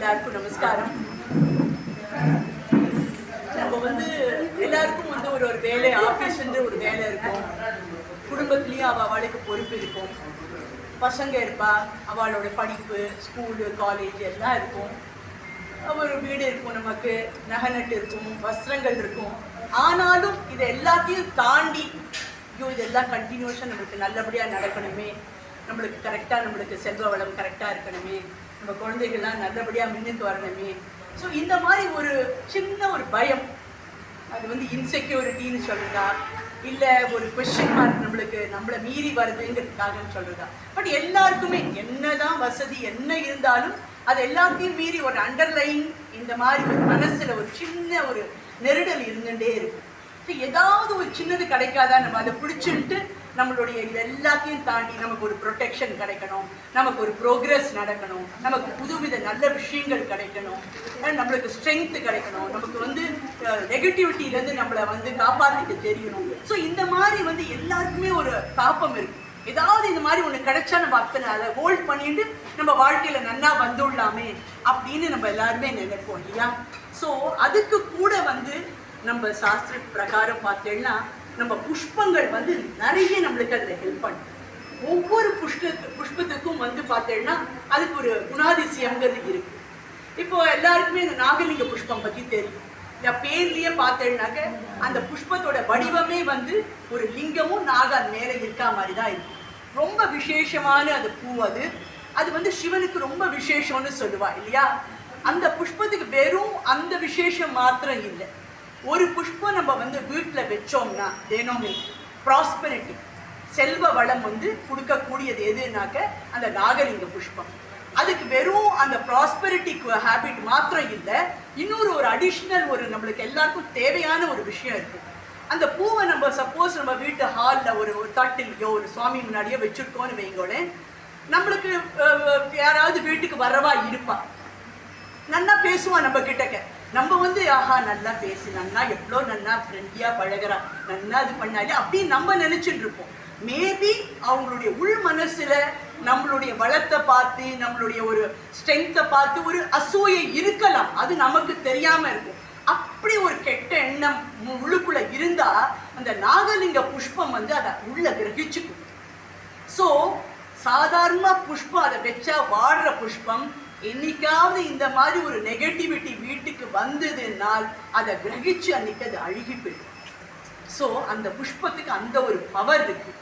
எல்லாருக்கும் நமஸ்காரம். நம்ம வந்து எல்லாருக்கும் வந்து ஒரு ஒரு வேலை ஆஃபீஸ்ன்ற ஒரு வேலை இருக்கும். குடும்பத்துலேயும் அவள் அவளுக்கு பொறுப்பு இருக்கும். பசங்க இருப்பா அவளோட படிப்பு ஸ்கூலு காலேஜ் எல்லாம் இருக்கும். ஒரு வீடு இருக்கும் நமக்கு நகநட்டு இருக்கும் வஸ்திரங்கள் இருக்கும். ஆனாலும் இது எல்லாத்தையும் தாண்டி ஐயோ இதெல்லாம் கண்டினியூஷன் நம்மளுக்கு நல்லபடியாக நடக்கணுமே. நம்மளுக்கு கரெக்டாக நம்மளுக்கு செல்வ வளம் கரெக்டாக இருக்கணுமே. நம்ம குழந்தைகள்லாம் நல்லபடியாக முன்னுக்கு வரணுமே. ஸோ இந்த மாதிரி ஒரு சின்ன ஒரு பயம் அது வந்து இன்செக்யூரிட்டின்னு சொல்றதா? இல்லை ஒரு கொஷின் மார்க் நம்மளுக்கு நம்மளை மீறி வருதுங்கிறதுக்காகன்னு சொல்றதா? பட் எல்லாருக்குமே என்னதான் வசதி என்ன இருந்தாலும் அது எல்லாத்தையும் மீறி ஒரு அண்டர்லைன் இந்த மாதிரி ஒரு மனசுல ஒரு சின்ன ஒரு நெருடல் இருந்துட்டே இருக்கும். ஏதாவது ஒரு சின்னது கிடைக்காதா நம்ம அதை பிடிச்சிட்டு நம்மளுடைய இது எல்லாத்தையும் தாண்டி நமக்கு ஒரு ப்ரொடெக்ஷன் கிடைக்கணும். நமக்கு ஒரு ப்ரோக்ரஸ் நடக்கணும். நமக்கு புதுவித நல்ல விஷயங்கள் கிடைக்கணும். நம்மளுக்கு ஸ்ட்ரென்த் கிடைக்கணும். நமக்கு வந்து நெகட்டிவிட்டியிலேருந்து நம்மளை வந்து காப்பாற்றிக்க தெரியணும். ஸோ இந்த மாதிரி வந்து எல்லாருக்குமே ஒரு தாப்பம் இருக்கு. ஏதாவது இந்த மாதிரி ஒன்று கிடைச்சா நம்ம அத்தனை அதை ஹோல்ட் பண்ணிட்டு நம்ம வாழ்க்கையில் நல்லா வந்துடலாமே அப்படின்னு நம்ம எல்லாருமே நினைப்போம் இல்லையா? ஸோ அதுக்கு கூட வந்து நம்ம சாஸ்திர பிரகாரம் பார்த்தேன்னா நம்ம புஷ்பங்கள் வந்து நிறைய நம்மளுக்கு அதில் ஹெல்ப் பண்ணும். ஒவ்வொரு புஷ்ப புஷ்பத்துக்கும் வந்து பார்த்தேன்னா அதுக்கு ஒரு குணாதிசயங்கிறது இருக்கு. இப்போ எல்லாருக்குமே இந்த நாகலிங்க புஷ்பம் பற்றி தெரியும். இந்த பேர்லயே பார்த்தேன்னாக்க அந்த புஷ்பத்தோட வடிவமே வந்து ஒரு லிங்கமும் நாக மேலே இருக்கா மாதிரி தான் இருக்கும் ரொம்ப விசேஷமான அந்த பூ அது. அது வந்து சிவனுக்கு ரொம்ப விசேஷம்னு சொல்லுவா இல்லையா? அந்த புஷ்பத்துக்கு வெறும் அந்த விசேஷம் மாத்திரம் இல்லை. ஒரு புஷ்பம் நம்ம வந்து வீட்டில் வச்சோம்னா தினமே ப்ராஸ்பெரிட்டி செல்வ வளம் வந்து கொடுக்கக்கூடியது எதுனாக்க அந்த நாகலிங்க புஷ்பம். அதுக்கு வெறும் அந்த ப்ராஸ்பெரிட்டிக்கு ஹேபிட் மாத்திரம் இல்லை இன்னொரு ஒரு அடிஷ்னல் ஒரு நம்மளுக்கு எல்லாருக்கும் தேவையான ஒரு விஷயம் இருக்குது அந்த பூவை நம்ம சப்போஸ் நம்ம வீட்டு ஹாலில் ஒரு ஒரு தட்டிலையோ ஒரு சுவாமி முன்னாடியோ வச்சுருக்கோன்னு வைங்களேன் நம்மளுக்கு யாராவது வீட்டுக்கு வரவா இருப்பா. நல்லா பேசுவான் நம்ம கிட்டக்க. நம்ம வந்து ஆஹா நல்லா பேசி நன்னா எவ்வளோ நன்னா ஃப்ரெண்ட்லியாக பழகிறா நன்னா இது பண்ணாலே அப்படின்னு நம்ம நினச்சிட்டு இருப்போம். மேபி அவங்களுடைய உள் மனசில் நம்மளுடைய வளத்தை பார்த்து நம்மளுடைய ஒரு ஸ்ட்ரென்த்தை பார்த்து ஒரு அசூயை இருக்கலாம். அது நமக்கு தெரியாமல் இருக்கும். அப்படி ஒரு கெட்ட எண்ணம் மு- உள்ளுக்குள்ள இருந்தா அந்த நாகலிங்க புஷ்பம் வந்து அதை உள்ள கிரகிச்சுக்கும். ஸோ சாதாரண புஷ்பம் அதை வச்சா வாடுற புஷ்பம் என்னைக்காவது இந்த மாதிரி ஒரு நெகட்டிவிட்டி வந்ததுனால் அதை கிரகிச்சு அன்னைக்கு அது அழுகி போயிடும். ஸோ அந்த புஷ்பத்துக்கு அந்த ஒரு பவர் இருக்கு.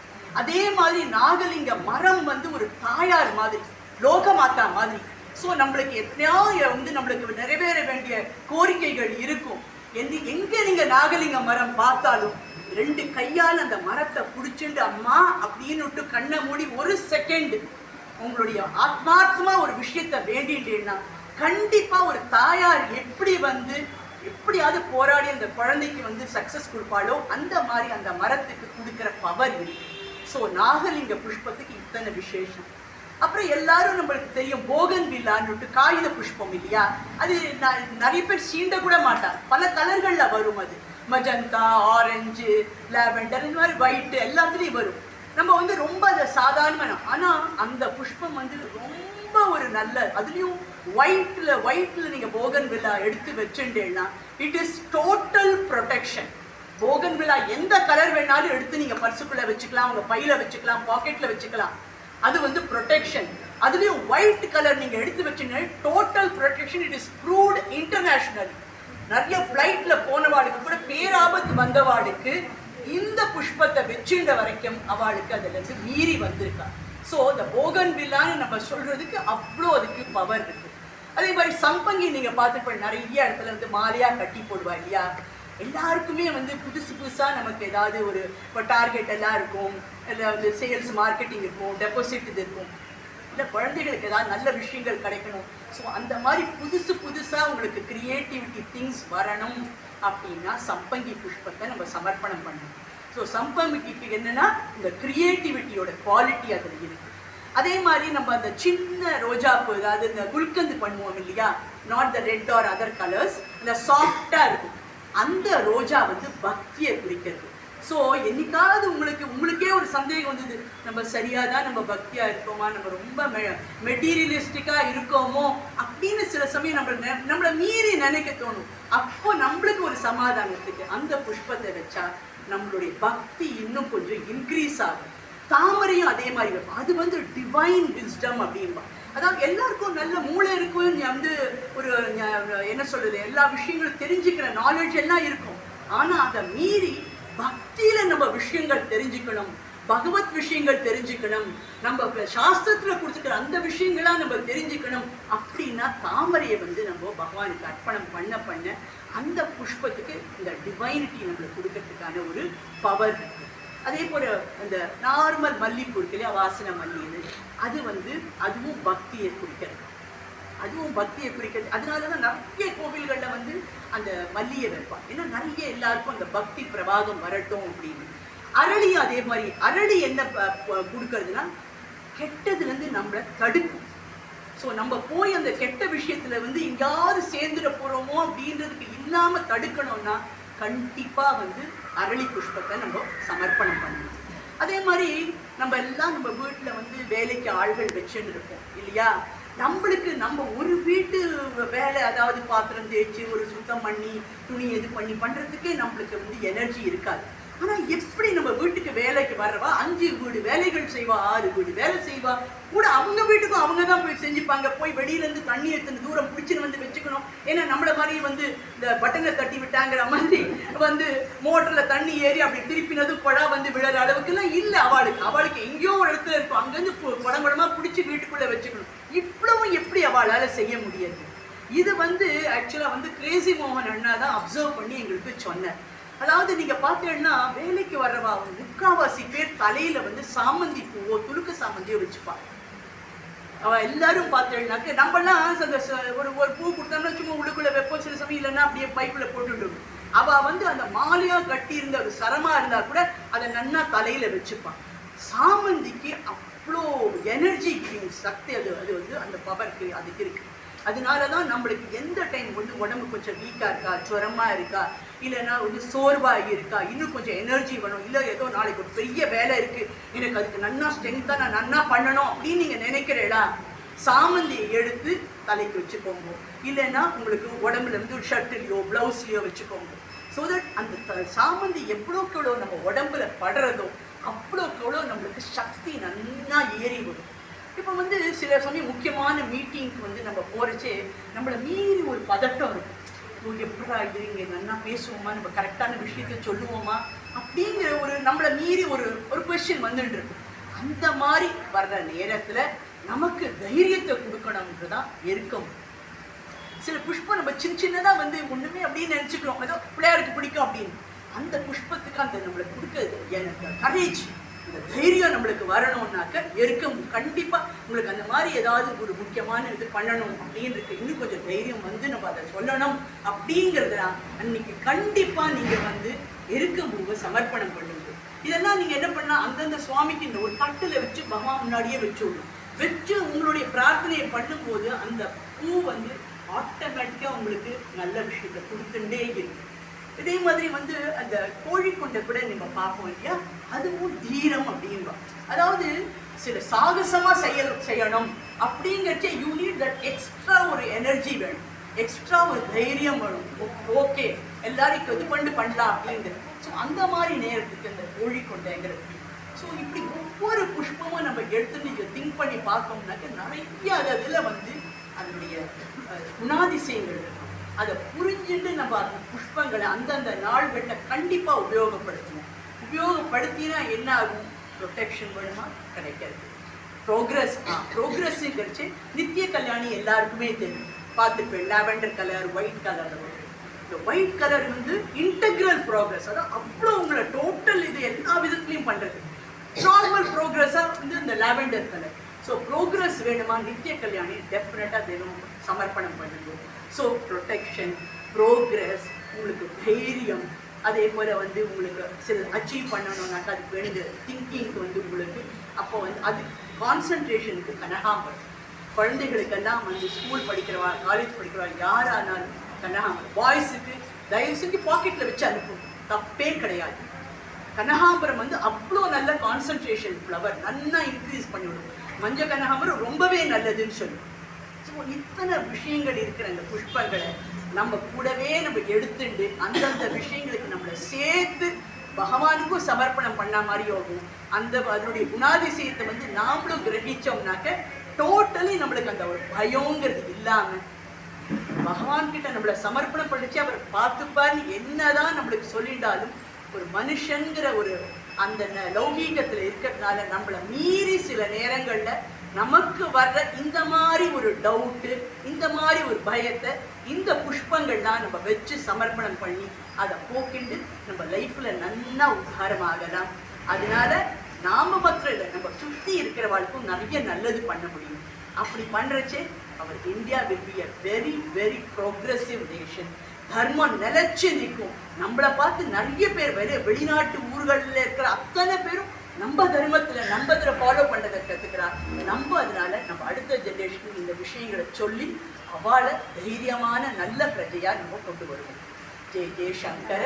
அதே மாதிரி நாகலிங்க மரம் வந்து ஒரு தாயார் மாதிரி லோகமாத்தா மாதிரி. ஸோ நம்மளுக்கு எத்தனையோ வந்து நம்மளுக்கு நிறைவேற வேண்டிய கோரிக்கைகள் இருக்கும். எந்த எங்கே நீங்க நாகலிங்க மரம் பார்த்தாலும் ரெண்டு கையால் அந்த மரத்தை பிடிச்சிண்டு அம்மா அப்படின்னு விட்டு கண்ணை மூடி ஒரு செகண்ட் உங்களுடைய ஆத்மார்த்தமாக ஒரு விஷயத்தை வேண்டிட்டேன்னா கண்டிப்பா ஒரு தாயார் எப்படி வந்து எப்படியாவது போராடி அந்த குழந்தைக்கு வந்து சக்சஸ் கொடுப்பாளோ அந்த மாதிரி அந்த மரத்துக்கு கொடுக்குற பவர் இருக்கு. ஸோ நாகலிங்க புஷ்பத்துக்கு இத்தனை விசேஷம். அப்புறம் எல்லாரும் நம்மளுக்கு தெரியும் போகன் வில்லான்னு காகித புஷ்பம் இல்லையா? அது ந- நிறைய பேர் சீண்ட கூட மாட்டாங்க. பல கலர்களில் வரும் அது. மஜந்தா ஆரஞ்சு லாவெண்டர் இந்த மாதிரி ஒயிட் எல்லாத்துலேயும் வரும். நம்ம வந்து ரொம்ப அதை சாதாரணமான ஆனால் அந்த புஷ்பம் வந்து ரொம்ப ஒரு நல்ல அதுலேயும் ஒயிட்ல ஒயிட்ல நீங்க போகன் வில்லா எடுத்து வச்சுட்டேன்னா it is total protection bougainvillea எந்த கலர் வேணாலும் எடுத்து நீங்க பர்சுக்குள்ள வச்சுக்கலாம் உங்க பையில வச்சுக்கலாம் பாக்கெட்ல வச்சுக்கலாம். அது வந்து ப்ரொடெக்ஷன் அதுலயும் ஒயிட் கலர் நீங்க எடுத்து வச்சுன்னு total protection it is proved international நிறைய ஃப்ளைட்ல போனவாளுக்கு கூட பேராபத்து வந்தவாளுக்கு இந்த புஷ்பத்தை வச்சுண்ட வரைக்கும் அவளுக்கு அதுல இருந்து மீறி வந்திருக்கா. ஸோ இந்த போகன் வில்லான்னு நம்ம சொல்கிறதுக்கு அவ்வளோ அதுக்கு பவர் இருக்குது அதே மாதிரி சம்பங்கி நீங்கள் பார்த்துருப்ப நிறைய இடத்துல வந்து மாலையாக கட்டி போடுவா இல்லையா? எல்லாருக்குமே வந்து புதுசு புதுசாக நமக்கு ஏதாவது ஒரு இப்போ டார்கெட் எல்லாம் இருக்கும். இல்லை வந்து சேல்ஸ் மார்க்கெட்டிங் இருக்கும் டெபாசிட் இது இருக்கும். இல்லை குழந்தைகளுக்கு ஏதாவது நல்ல விஷயங்கள் கிடைக்கணும். ஸோ அந்த மாதிரி புதுசு புதுசாக உங்களுக்கு க்ரியேட்டிவிட்டி திங்ஸ் வரணும் அப்படின்னா சம்பங்கி புஷ்பத்தை நம்ம சமர்ப்பணம் பண்ணணும். ஸோ சம்பங்கிக்கு என்னன்னா இந்த கிரியேட்டிவிட்டியோட குவாலிட்டி அதில் இருக்கு. அதே மாதிரி நம்ம அந்த சின்ன ரோஜாப்பூ அதாவது இந்த குல்கந்து பண்ணுவோம் இல்லையா? Not the red or other colours இந்த சாஃப்டாக இருக்கும். அந்த ரோஜா வந்து பக்தியை குறிக்கிறது. ஸோ என்னைக்காவது உங்களுக்கு உங்களுக்கே ஒரு சந்தேகம் வந்தது. நம்ம சரியாக தான் நம்ம பக்தியாக இருக்கோமா? நம்ம ரொம்ப மெ மெட்டீரியலிஸ்டிக்காக இருக்கோமோ? அப்படின்னு சில சமயம் நம்மளை நெ- நம்மளை மீறி நினைக்க தோணும். அப்போ நம்மளுக்கு ஒரு சமாதானத்துக்கு அந்த புஷ்பத்தை வச்சா நம்மளுடைய பக்தி இன்னும் கொஞ்சம் இன்க்ரீஸ் ஆகும். தாமரையும் அதே மாதிரி இருக்கும் அது வந்து டிவைன் விஸ்டம் அப்படின்பா. அதாவது எல்லாருக்கும் நல்ல மூளை இருக்கும். வந்து ஒரு என்ன சொல்றது எல்லா விஷயங்களும் தெரிஞ்சுக்கிற நாலேஜ் எல்லாம் இருக்கும். ஆனால் அதை மீறி பக்தியில் நம்ம விஷயங்கள் தெரிஞ்சுக்கணும். பகவத் விஷயங்கள் தெரிஞ்சுக்கணும். நம்ம சாஸ்திரத்துல கொடுத்துக்கிற அந்த விஷயங்களா நம்ம தெரிஞ்சுக்கணும். அப்படின்னா தாமரையை வந்து நம்ம பகவானுக்கு அர்ப்பணம் பண்ண பண்ண அந்த புஷ்பத்துக்கு இந்த டிவைனிட்டி நம்மளுக்கு கொடுக்கறதுக்கான ஒரு பவர் இருக்கு. அதே போல அந்த நார்மல் மல்லிப்பூ இருக்கு இல்லையா வாசனை மல்லி அது வந்து அதுவும் பக்தியை குறிக்கிறது. அதுவும் பக்தியை குறிக்கிறது. அதனால தான் நிறைய கோவில்களில் வந்து அந்த மல்லியை வைப்பான் ஏன்னா நிறைய எல்லாருக்கும் அந்த பக்தி பிரபாகம் வரட்டும் அப்படின்னு. அரளியும் அதே மாதிரி அரளி என்ன ப- கொடுக்கறதுன்னா கெட்டதுலேருந்து நம்மளை தடுக்கும். ஸோ நம்ம போய் அந்த கெட்ட விஷயத்துல வந்து எங்கேயாவது சேர்ந்துட போகிறோமோ அப்படின்றதுக்கு இல்லாமல் தடுக்கணும்னா கண்டிப்பாக வந்து அரளி புஷ்பத்தை நம்ம சமர்ப்பணம் பண்ணணும். அதே மாதிரி நம்ம எல்லாம் நம்ம வீட்டில் வந்து வேலைக்கு ஆள்கள் வச்சுன்னு இருப்போம் இல்லையா? நம்மளுக்கு நம்ம ஒரு வீட்டு வேலை அதாவது பாத்திரம் தேய்ச்சி ஒரு சுத்தம் பண்ணி துணி இது பண்ணி பண்ணுறதுக்கே நம்மளுக்கு வந்து எனர்ஜி இருக்காது. ஆனா எப்படி நம்ம வீட்டுக்கு வேலைக்கு வர்றவா? அஞ்சு வீடு வேலைகள் செய்வா ஆறு வீடு வேலை செய்வா. கூட அவங்க வீட்டுக்கும் அவங்க தான் போய் செஞ்சுப்பாங்க. போய் வெளியில இருந்து தண்ணி எடுத்துன்னு தூரம் பிடிச்சின்னு வந்து வச்சுக்கணும். ஏன்னா நம்மள மாதிரி வந்து இந்த பட்டனை தட்டி விட்டாங்கிற மாதிரி வந்து மோட்டர்ல தண்ணி ஏறி அப்படி திருப்பினது குழா வந்து விழற அளவுக்கு எல்லாம் அவளுக்கு. அவளுக்கு எங்கேயோ ஒரு இடத்துல இருக்கும். அங்கிருந்து பு- குடம் பிடிச்சி வீட்டுக்குள்ள வச்சுக்கணும். இவ்வளவும் எப்படி அவளால் செய்ய முடியாது? இது வந்து ஆக்சுவலா வந்து கிரேசி மோகன் அண்ணா தான் அப்சர்வ் பண்ணி எங்களுக்கு சொன்னார். அதாவது நீங்க பார்த்தீங்கன்னா வேலைக்கு வர்றவா முக்காவாசி பேர் தலையில வந்து சாமந்தி பூவோ துளுக்க சாமந்தியோ வச்சுப்பாங்க. அவ எல்லாரும் பார்த்தேன்னாக்க நம்மலாம் அந்த ச- ஒரு ஒரு பூ கொடுத்தோம்னா சும்மா உள்ளுக்குள்ள வெப்பம். சில சமயம் இல்லைன்னா அப்படியே பைப்பில் போட்டுவிடும் அவ வந்து அந்த மாலையா கட்டி இருந்த ஒரு சரமா இருந்தா கூட அதை நன்னா தலையில வச்சுப்பான் சாமந்திக்கு அவ்வளோ எனர்ஜி சக்தி அது அது வந்து அந்த பவர் அதுக்கு இருக்கு. அதனால தான் நம்மளுக்கு எந்த டைம் வந்து உடம்பு கொஞ்சம் வீக்காக இருக்கா ஜுரமா இருக்கா இல்லைன்னா வந்து சோர்வாக இருக்கா இன்னும் கொஞ்சம் எனர்ஜி வேணும் இல்லை ஏதோ நாளைக்கு ஒரு பெரிய வேலை இருக்குது எனக்கு அதுக்கு நன்னா ஸ்ட்ரென்த்தாக நான் நன்னா பண்ணணும் அப்படின்னு நீங்கள் நினைக்கிறீங்களா? சாமந்தியை எடுத்து தலைக்கு வச்சுக்கோங்க. இல்லைன்னா உங்களுக்கு உடம்புல இருந்து ஷர்ட்லையோ ப்ளவுஸ்லையோ வச்சுக்கோங்க. ஸோ தட் அந்த சாமந்தி எவ்வளோக்கு எவ்வளோ நம்ம உடம்புல படுறதோ அவ்வளோக்கு எவ்வளோ நம்மளுக்கு சக்தி நன்னா ஏறி வரும். இப்போ வந்து சில சமயம் முக்கியமான மீட்டிங்க்கு வந்து நம்ம போகிறச்சே நம்மளை மீறி ஒரு பதட்டம் இருக்கும். ஓ எப்படா இது? இங்கே நல்லா பேசுவோமா? நம்ம கரெக்டான விஷயத்த சொல்லுவோமா? அப்படிங்கிற ஒரு நம்மளை மீறி ஒரு ஒரு கொஸ்டின் வந்துட்டு இருக்கு. அந்த மாதிரி வர்ற நேரத்தில் நமக்கு தைரியத்தை கொடுக்கணுன்றது தான் இருக்கும் சில புஷ்பம் நம்ம சின்ன சின்னதா வந்து ஒண்ணுமே அப்படின்னு நினச்சிக்கிறோம். ஏதோ பிள்ளையாருக்கு பிடிக்கும் அப்படின்னு. அந்த புஷ்பத்துக்கு அந்த நம்மளுக்கு கொடுக்குறது எனக்கு கரேஜ் இந்த தைரியம் நம்மளுக்கு வரணும்னாக்க இருக்க கண்டிப்பா உங்களுக்கு அந்த மாதிரி ஏதாவது ஒரு முக்கியமான இது பண்ணணும் அப்படின்னு இருக்கு இன்னும் கொஞ்சம் தைரியம் வந்து நம்ம அதை சொல்லணும் அப்படிங்கிறத அன்னைக்கு கண்டிப்பா நீங்க வந்து எருக்க பூவை சமர்ப்பணம் பண்ணுங்க. இதெல்லாம் நீங்க என்ன பண்ணலாம்? அந்தந்த சுவாமிக்கு இந்த ஒரு தட்டுல வச்சு பகவான் முன்னாடியே வச்சு விடணும். வச்சு உங்களுடைய பிரார்த்தனையை பண்ணும்போது அந்த பூ வந்து ஆட்டோமேட்டிக்காக உங்களுக்கு நல்ல விஷயத்தை கொடுத்துட்டே இருக்கு இதே மாதிரி வந்து அந்த கோழிக்கொண்டை கூட நம்ம பார்ப்போம் இல்லையா? அதுவும் தீரம் அப்படின்போம் அதாவது சில சாகசமாக செயல் செய்யணும் அப்படிங்கிறச்ச யூ நீட் தட் எக்ஸ்ட்ரா ஒரு எனர்ஜி வேணும். எக்ஸ்ட்ரா ஒரு தைரியம் வேணும். ஓகே எல்லாருக்கும் இது பண்ணி பண்ணலாம் அப்படிங்கிறது ஸோ அந்த மாதிரி நேரத்துக்கு அந்த கோழிக்கொண்டைங்கிறது. ஸோ இப்படி ஒவ்வொரு புஷ்பமும் நம்ம எடுத்து நீங்கள் திங்க் பண்ணி பார்த்தோம்னாக்க நிறைய அது அதில் வந்து அதனுடைய குணாதிசயங்கள் இருக்கும். அதை புரிஞ்சுட்டு நம்ம அந்த புஷ்பங்களை அந்தந்த நாள்களில் கண்டிப்பாக உபயோகப்படுத்தணும். உபயோகப்படுத்தினா என்ன ஆகும்? ப்ரொடெக்ஷன் வேணுமா? கிடைக்காது. ப்ரோக்ரஸ் ஆ ப்ரோக்ரஸ்ங்கிறச்சு நித்திய கல்யாணி எல்லாருக்குமே தெரியும். பார்த்துருப்பேன் லாவெண்டர் கலர் ஒயிட் கலர் இந்த ஒயிட் கலர் வந்து இன்டெக்ரல் ப்ரோக்ரஸ் அதாவது அவ்வளோ உங்களை டோட்டல் இது எல்லா விதத்துலையும் பண்ணுறது நார்மல் ப்ரோக்ரஸாக வந்து இந்த லாவெண்டர் கலர் ஸோ ப்ரோக்ரஸ் வேணுமா? நித்திய கல்யாணி டெஃபினட்டாக வேணும்? சமர்ப்பணம் பண்ணணும் ஸோ ப்ரொடெக்ஷன் ப்ரோக்ரஸ் உங்களுக்கு தைரியம் அதே போல் வந்து உங்களுக்கு சில அச்சீவ் பண்ணணும்னாக்கா அதுக்கு வேணுங்க திங்கிங்க்கு வந்து உங்களுக்கு அப்போ வந்து அது கான்சன்ட்ரேஷனுக்கு கனகாம்பரம். குழந்தைகளுக்கெல்லாம் வந்து ஸ்கூல் படிக்கிறவா காலேஜ் படிக்கிறவா யாரானாலும் கனகாம்பரம். பாய்ஸுக்கு தயவு செஞ்சு பாக்கெட்டில் வச்சு அனுப்பும். தப்பே கிடையாது. கனகாம்பரம் வந்து அவ்வளோ நல்ல கான்சன்ட்ரேஷன் ஃப்ளவர் நல்லா இன்க்ரீஸ் பண்ணிவிடும். மஞ்சள் கனகாம்பரம் ரொம்பவே நல்லதுன்னு சொல்லும். ஸோ இத்தனை விஷயங்கள் இருக்கிற அந்த புஷ்பங்களை நம்ம கூடவே நம்ம எடுத்துட்டு அந்தந்த விஷயங்களுக்கு நம்மளை சேர்த்து பகவானுக்கும் சமர்ப்பணம் பண்ண மாதிரி ஆகும். அந்த அதனுடைய குணாதிசயத்தை வந்து நாமளும் கிரகிச்சோம்னாக்க டோட்டலி நம்மளுக்கு அந்த ஒரு பயங்கிறது இல்லாமல் பகவான் கிட்ட நம்மளை சமர்ப்பணம் பண்ணிச்சு அவர் பார்த்துப்பார்னு என்னதான் நம்மளுக்கு சொல்லிட்டாலும் ஒரு மனுஷங்கிற ஒரு அந்த லௌகீகத்தில் லௌகீகத்துல இருக்கிறதுனால நம்மளை மீறி சில நேரங்கள்ல நமக்கு வர்ற இந்த மாதிரி ஒரு டவுட்டு இந்த மாதிரி ஒரு பயத்தை இந்த புஷ்பங்கள்லாம் நம்ம வச்சு சமர்ப்பணம் பண்ணி அதை போக்கிண்டு நம்ம லைஃப்ல நல்லா உத்தாரமாகலாம் அதனால நாம மாத்திரம் இல்லை நம்ம சுத்தி இருக்கிறவாளுக்கும் நிறைய நல்லது பண்ண முடியும். அப்படி பண்றச்சே அவர் India will be a very very progressive nation தர்மம் நிலைச்சு நிற்கும். நம்மளை பார்த்து நிறைய பேர் வெளிநாட்டு ஊர்களில் இருக்கிற அத்தனை பேரும் நம்ம தர்மத்துல நம்ம இதில் ஃபாலோ பண்ணதை கத்துக்கிறா. நம்ம அதனால நம்ம அடுத்த ஜென்ரேஷனுக்கு இந்த விஷயங்களை சொல்லி அவளை தைரியமான நல்ல பிரஜையா நம்ம கொண்டு வருவோம். ஜெய் ஜெய் சங்கர.